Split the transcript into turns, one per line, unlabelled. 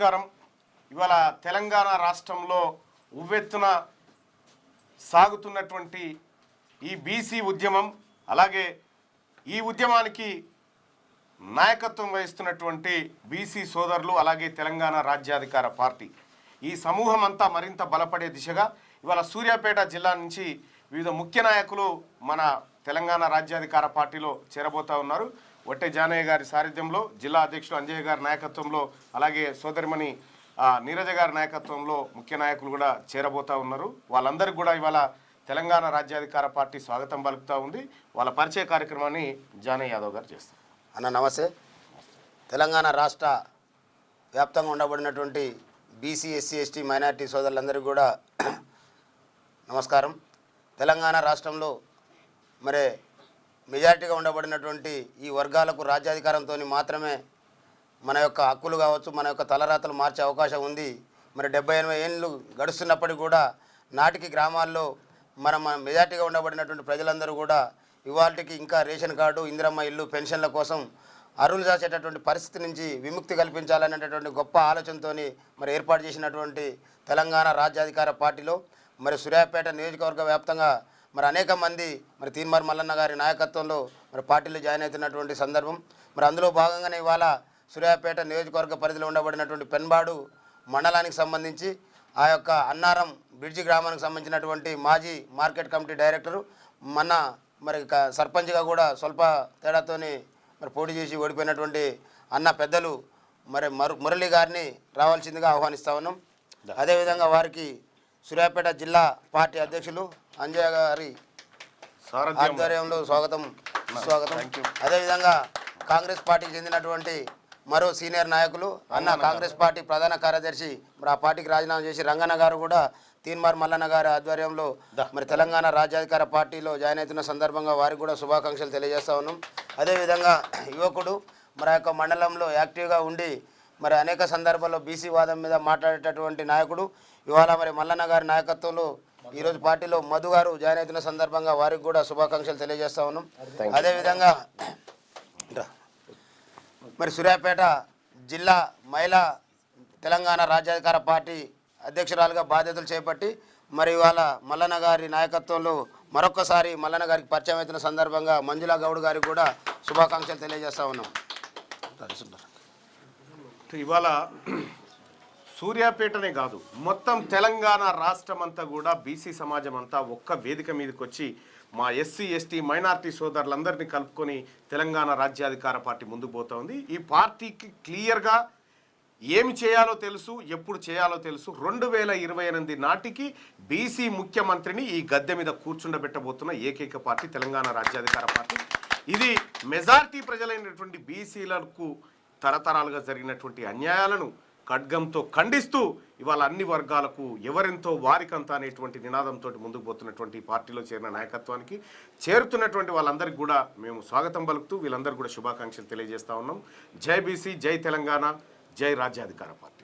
నమస్కారం. ఇవాళ తెలంగాణ రాష్ట్రంలో ఉవ్వెత్తున సాగుతున్నటువంటి ఈ బీసీ ఉద్యమం అలాగే ఈ ఉద్యమానికి నాయకత్వం వహిస్తున్నటువంటి బీసీ సోదరులు అలాగే తెలంగాణ రాజ్యాధికార పార్టీ. ఈ సమూహం అంతా మరింత బలపడే దిశగా ఇవాళ సూర్యాపేట జిల్లా నుంచి వివిధ ముఖ్య నాయకులు మన తెలంగాణ రాజ్యాధికార పార్టీలో చేరబోతా ఉన్నారు. ఒట్టె జానయ్య గారి సారథ్యంలో జిల్లా అధ్యక్షుడు అంజయ్య గారి నాయకత్వంలో అలాగే సోదరిమణి నీరజ గారి నాయకత్వంలో ముఖ్య నాయకులు కూడా చేరబోతా ఉన్నారు. వాళ్ళందరికీ కూడా ఇవాళ తెలంగాణ రాజ్యాధికార పార్టీ స్వాగతం పలుకుతూ ఉంది. వాళ్ళ పరిచయ కార్యక్రమాన్ని జానయ్య యాదవ్ గారు చేస్తారు.
అన్న నమస్తే. తెలంగాణ రాష్ట్ర వ్యాప్తంగా ఉండబడినటువంటి బీసీ ఎస్సీ ఎస్టీ మైనార్టీ సోదరులందరికీ కూడా నమస్కారం. తెలంగాణ రాష్ట్రంలో మరి మెజారిటీగా ఉండబడినటువంటి ఈ వర్గాలకు రాజ్యాధికారంతో మాత్రమే మన యొక్క హక్కులు కావచ్చు మన యొక్క తలరాతలు మార్చే అవకాశం ఉంది. మరి డెబ్బై ఎనభై ఏళ్ళు గడుస్తున్నప్పటికీ కూడా నాటికి గ్రామాల్లో మన మన మెజార్టీగా ఉండబడినటువంటి ప్రజలందరూ కూడా ఇవాళకి ఇంకా రేషన్ కార్డు ఇందిరమ్మ ఇల్లు పెన్షన్ల కోసం అరువులు దాచేటటువంటి పరిస్థితి నుంచి విముక్తి కల్పించాలనేటటువంటి గొప్ప ఆలోచనతో మరి ఏర్పాటు చేసినటువంటి తెలంగాణ రాజ్యాధికార పార్టీలో మరి సూర్యాపేట నియోజకవర్గ వ్యాప్తంగా మరి అనేక మంది మరి తీన్మార్ మల్లన్న గారి నాయకత్వంలో మరి పార్టీలో జాయిన్ అవుతున్నటువంటి సందర్భం మరి అందులో భాగంగానే ఇవాళ సూర్యాపేట నియోజకవర్గ పరిధిలో ఉండబడినటువంటి పెన్బాడు మండలానికి సంబంధించి ఆ యొక్క అన్నారం బ్రిడ్జి గ్రామానికి సంబంధించినటువంటి మాజీ మార్కెట్ కమిటీ డైరెక్టరు మొన్న మరి సర్పంచ్గా కూడా స్వల్ప తేడాతోని మరి పోటీ చేసి ఓడిపోయినటువంటి అన్న పెద్దలు మరి మరు మురళి గారిని రావాల్సిందిగా ఆహ్వానిస్తా ఉన్నాం. అదేవిధంగా వారికి సూర్యాపేట జిల్లా పార్టీ అధ్యక్షులు అంజయ్య గారి ఆధ్వర్యంలో స్వాగతం స్వాగతం అదేవిధంగా కాంగ్రెస్ పార్టీకి చెందినటువంటి మరో సీనియర్ నాయకులు అన్న కాంగ్రెస్ పార్టీ ప్రధాన కార్యదర్శి మరి ఆ పార్టీకి రాజీనామా చేసి రంగన్న గారు కూడా తీన్మార్ మల్లన్న గారి ఆధ్వర్యంలో మరి తెలంగాణ రాజ్యాధికార పార్టీలో జాయిన్ అవుతున్న సందర్భంగా వారికి కూడా శుభాకాంక్షలు తెలియజేస్తా ఉన్నాం. అదేవిధంగా యువకుడు మరి యొక్క మండలంలో యాక్టివ్గా ఉండి మరి అనేక సందర్భాల్లో బీసీ వాదం మీద మాట్లాడేటటువంటి నాయకుడు ఇవాళ మరి మల్లన్న గారి నాయకత్వంలో ఈరోజు పార్టీలో మధు గారు జాయిన్ అవుతున్న సందర్భంగా వారికి కూడా శుభాకాంక్షలు తెలియజేస్తా ఉన్నాం. అదేవిధంగా. మరి సూర్యాపేట జిల్లా మహిళా తెలంగాణ రాజ్యాధికార పార్టీ అధ్యక్షురాలుగా బాధ్యతలు చేపట్టి మరి ఇవాళ మల్లన్న గారి నాయకత్వంలో మరొక్కసారి మల్లన్న గారికి పరిచయం అవుతున్న సందర్భంగా మంజులా గౌడ్ గారికి కూడా శుభాకాంక్షలు తెలియజేస్తా ఉన్నాం.
ఇవాళ సూర్యాపేటనే కాదు మొత్తం తెలంగాణ రాష్ట్రం అంతా కూడా బీసీ సమాజం అంతా ఒక్క వేదిక మీదకి వచ్చి మా ఎస్సీ ఎస్టీ మైనార్టీ సోదరులందరినీ కలుపుకొని తెలంగాణ రాజ్యాధికార పార్టీ ముందుకు పోతా ఉంది ఈ పార్టీకి క్లియర్గా ఏమి చేయాలో తెలుసు ఎప్పుడు చేయాలో తెలుసు. రెండు వేల ఇరవై ఎనిమిది నాటికి బీసీ ముఖ్యమంత్రిని ఈ గద్దె మీద కూర్చుండబెట్టబోతున్న ఏకైక పార్టీ తెలంగాణ రాజ్యాధికార పార్టీ. ఇది మెజార్టీ ప్రజలైనటువంటి బీసీలకు తరతరాలుగా జరిగినటువంటి అన్యాయాలను ఖడ్గంతో ఖండిస్తూ ఇవాళ అన్ని వర్గాలకు ఎవరెంతో వారికంత అనేటువంటి నినాదంతో ముందుకు పోతున్నటువంటి పార్టీలో చేరిన నాయకత్వానికి చేరుతున్నటువంటి వాళ్ళందరికీ కూడా మేము స్వాగతం పలుకుతూ వీళ్ళందరూ కూడా శుభాకాంక్షలు తెలియజేస్తా ఉన్నాం. జై బీసీ జై తెలంగాణ జై రాజ్యాధికార పార్టీ.